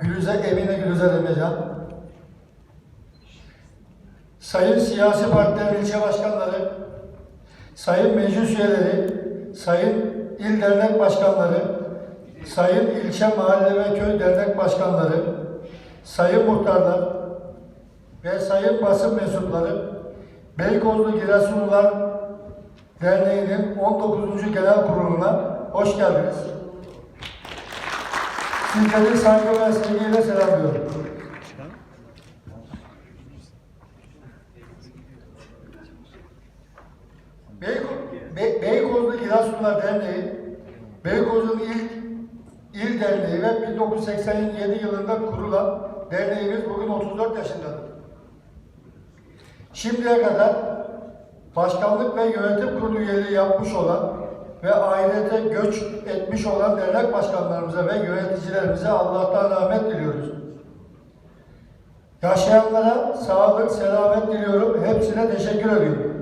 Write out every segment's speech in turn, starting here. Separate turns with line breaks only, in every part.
Gülüze Emine Gülüze Demecan, Sayın siyasi partilerin ilçe başkanları, Sayın meclis üyeleri, Sayın il dernek başkanları, Sayın ilçe mahalle ve köy dernek başkanları, Sayın muhtarlar ve Sayın basın mensupları, Beykozlu Giresunlular Derneği'nin 19. Genel Kurulu'na hoş geldiniz. Sizleri saygı ve sevgiyle selamlıyorum. Beyko- Be- Beykozlu Giresunlar Derneği, Beykoz'un ilk il derneği ve 1987 yılında kurulan derneğimiz bugün 34 yaşındadır. Şimdiye kadar başkanlık ve yönetim kurulu üyeliği yapmış olan ve ahirete göç etmiş olan dernek başkanlarımıza ve yöneticilerimize Allah'tan rahmet diliyoruz. Yaşayanlara sağlık, selamet diliyorum. Hepsine teşekkür ediyorum.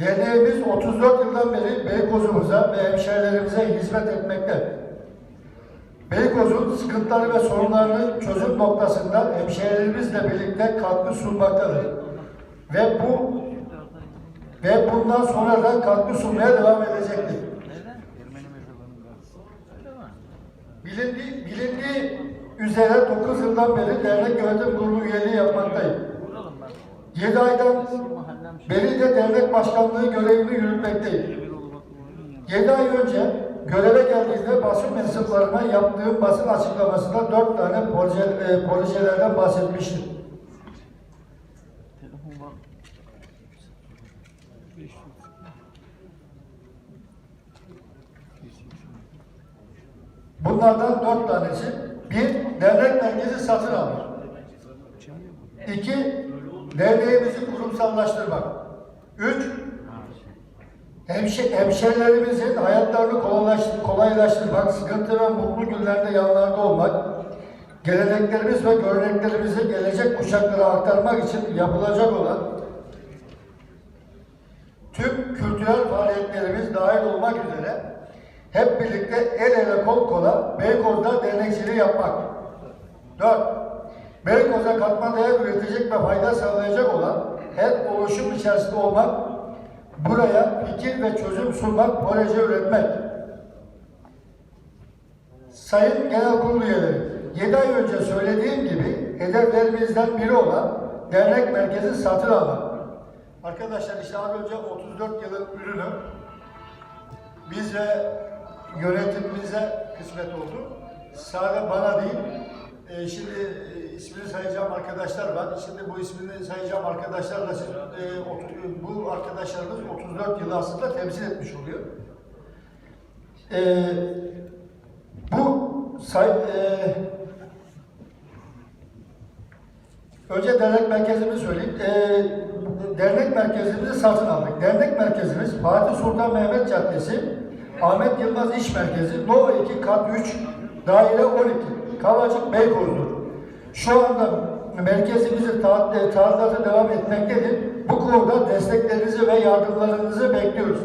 Derneğimiz 34 yıldan beri Beykoz'umuza ve hemşehrilerimize hizmet etmekte. Beykoz'un sıkıntıları ve sorunlarını çözüm noktasında hemşehrilerimizle birlikte katkı sunmaktadır. Ve bu ve bundan sonra da katkı sunmaya devam edecektir. Bilindiği, bilindiği üzere 9 yıldan beri dernek yönetim kurulu üyeliği yapmaktayım. 7 aydan beri de dernek başkanlığı görevini yürütmekteyim. 7 ay önce göreve geldiğinde basın mensuplarına yaptığım basın açıklamasında 4 tane proje, e, projelerden bahsetmiştim. Bunlardan dört tanesi. Bir, dernek merkezi satın almak. İki, derneğimizi kurumsallaştırmak. Üç, hemşe, hemşehrilerimizin hayatlarını kolaylaştır, kolaylaştırmak, sıkıntı ve mutlu günlerde yanlarında olmak, geleneklerimiz ve göreneklerimizi gelecek kuşaklara aktarmak için yapılacak olan tüm kültürel faaliyetlerimiz dahil olmak üzere hep birlikte el ele kol kola Beykoz'da dernekçiliği yapmak. 4. Beykoz'a katma değer üretecek ve fayda sağlayacak olan her oluşum içerisinde olmak, buraya fikir ve çözüm sunmak, proje üretmek. Sayın Genel Kurulu üyeleri, 7 ay önce söylediğim gibi hedeflerimizden biri olan dernek merkezi satın almak. Arkadaşlar işte az önce 34 yılın ürünü biz ve yönetimimize kısmet oldu. Sadece bana değil, e, şimdi ismini sayacağım arkadaşlar var. Şimdi bu ismini sayacağım arkadaşlarla e, bu arkadaşlarımız 34 yılı aslında temsil etmiş oluyor. E, bu say, e, Önce dernek merkezimizi söyleyeyim. Ee, dernek merkezimizi satın aldık. Dernek merkezimiz Fatih Sultan Mehmet Caddesi, Ahmet Yılmaz İş Merkezi, No 2 Kat 3, Daire 12, Kavacık Beykoz'dur. Şu anda merkezimizin ta- e, tadilatı devam etmektedir. Bu konuda desteklerinizi ve yardımlarınızı bekliyoruz.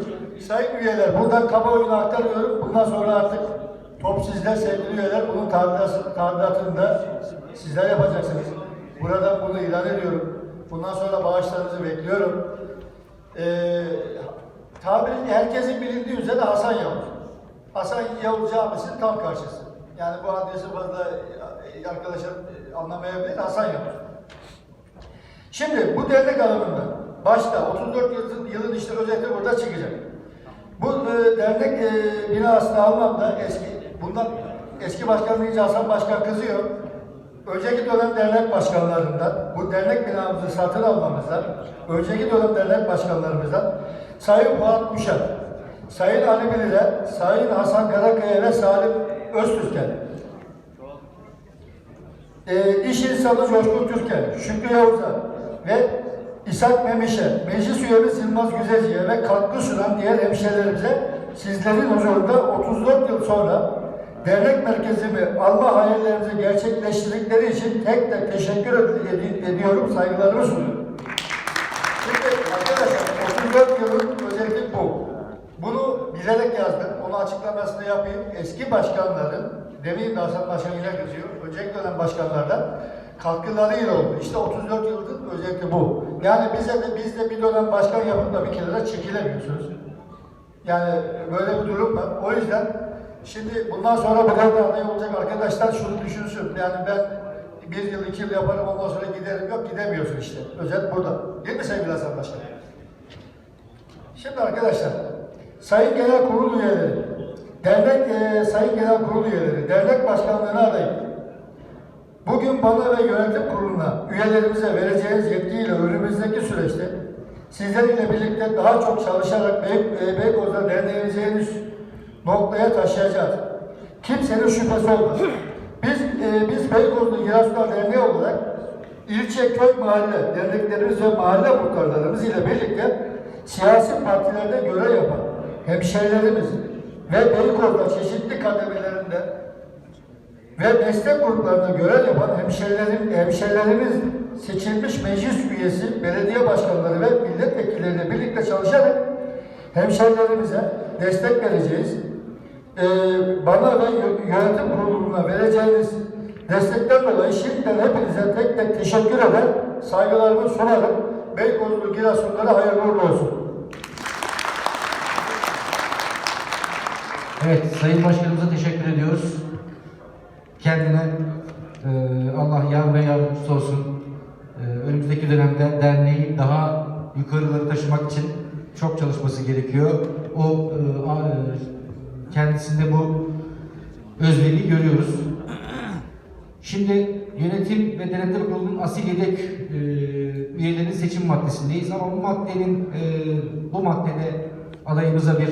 Sayın üyeler, buradan kamuoyuna aktarıyorum. Bundan sonra artık top sizde sevgili üyeler. Bunun tadilatı, tadilatını da sizler yapacaksınız. Buradan bunu ilan ediyorum. Bundan sonra bağışlarınızı bekliyorum. Ee, tabirin herkesin bilindiği üzere Hasan Yavuz. Hasan Yavuz Camisi'nin tam karşısı. Yani bu adresi fazla e, arkadaşlar e, anlamayabilir. Hasan Yavuz. Şimdi bu dernek alanında başta 34 yılın, yılın işte özeti burada çıkacak. Bu e, dernek e, binasını almamda eski, bundan eski başkan deyince Hasan Başkan kızıyor. Önceki dönem dernek başkanlarından, bu dernek binamızı satın almamızdan, önceki dönem dernek başkanlarımızdan Sayın Fuat Kuşak, Sayın Ali Bilir'e, Sayın Hasan Karakaya ve Salim Öztürk'e, e, iş insanı Coşkun Türker, Şükrü Yavuz'a ve İshak Memiş'e, meclis üyemiz Yılmaz Güzelci'ye ve katkı sunan diğer hemşehrilerimize sizlerin huzurunda 34 yıl sonra dernek merkezimi alma hayallerimizi gerçekleştirdikleri için tek tek teşekkür ed- ed- ediyorum, saygılarımı sunuyorum. Şimdi arkadaşlar 34 yılın bilerek yazdım. Onu açıklamasını yapayım. Eski başkanların, demin de Hasan Başkan yine kızıyor. Önceki dönem başkanlardan katkılarıyla oldu. İşte 34 yıldır özeti bu. Yani bize de biz de bir dönem başkan yapıp da bir de çekilemiyorsunuz. Yani böyle bir durum var. O yüzden şimdi bundan sonra bu kadar aday olacak arkadaşlar şunu düşünsün. Yani ben bir yıl, iki yıl yaparım ondan sonra giderim. Yok gidemiyorsun işte. Özet burada. Değil mi sevgili Hasan Başkan? Şimdi arkadaşlar, Sayın Genel Kurul üyeleri, dernek eee, Sayın Genel Kurul üyeleri, dernek başkanlığına adayım. Bugün bana ve yönetim kuruluna üyelerimize vereceğiniz yetkiyle önümüzdeki süreçte sizlerle birlikte daha çok çalışarak Bey, e, Beykoz'da derneğimizi noktaya taşıyacağız. Kimsenin şüphesi olmasın. Biz, e, biz Beykozlu Giresunlar Derneği olarak ilçe, köy, mahalle derneklerimiz ve mahalle muhtarlarımız ile birlikte siyasi partilerde görev yapan hemşehrilerimiz ve Beykoz'da çeşitli kademelerinde ve destek gruplarına görev yapan hemşehrilerim, hemşehrilerimiz seçilmiş meclis üyesi, belediye başkanları ve milletvekilleriyle birlikte çalışarak hemşehrilerimize destek vereceğiz. Ee, bana ve yö- yönetim kuruluna vereceğiniz destekten dolayı şimdiden hepinize tek tek teşekkür eder, saygılarımı sunarım. Beykozlu Giresunlara hayırlı uğurlu olsun.
Evet, Sayın Başkanımıza teşekkür ediyoruz. Kendine e, Allah yar ve yardımcısı olsun. E, önümüzdeki dönemde derneği daha yukarıları taşımak için çok çalışması gerekiyor. O e, e, kendisinde bu özveriyi görüyoruz. Şimdi yönetim ve denetim kurulunun asil yedek e, üyelerinin seçim maddesindeyiz ama bu maddenin e, bu maddede adayımıza bir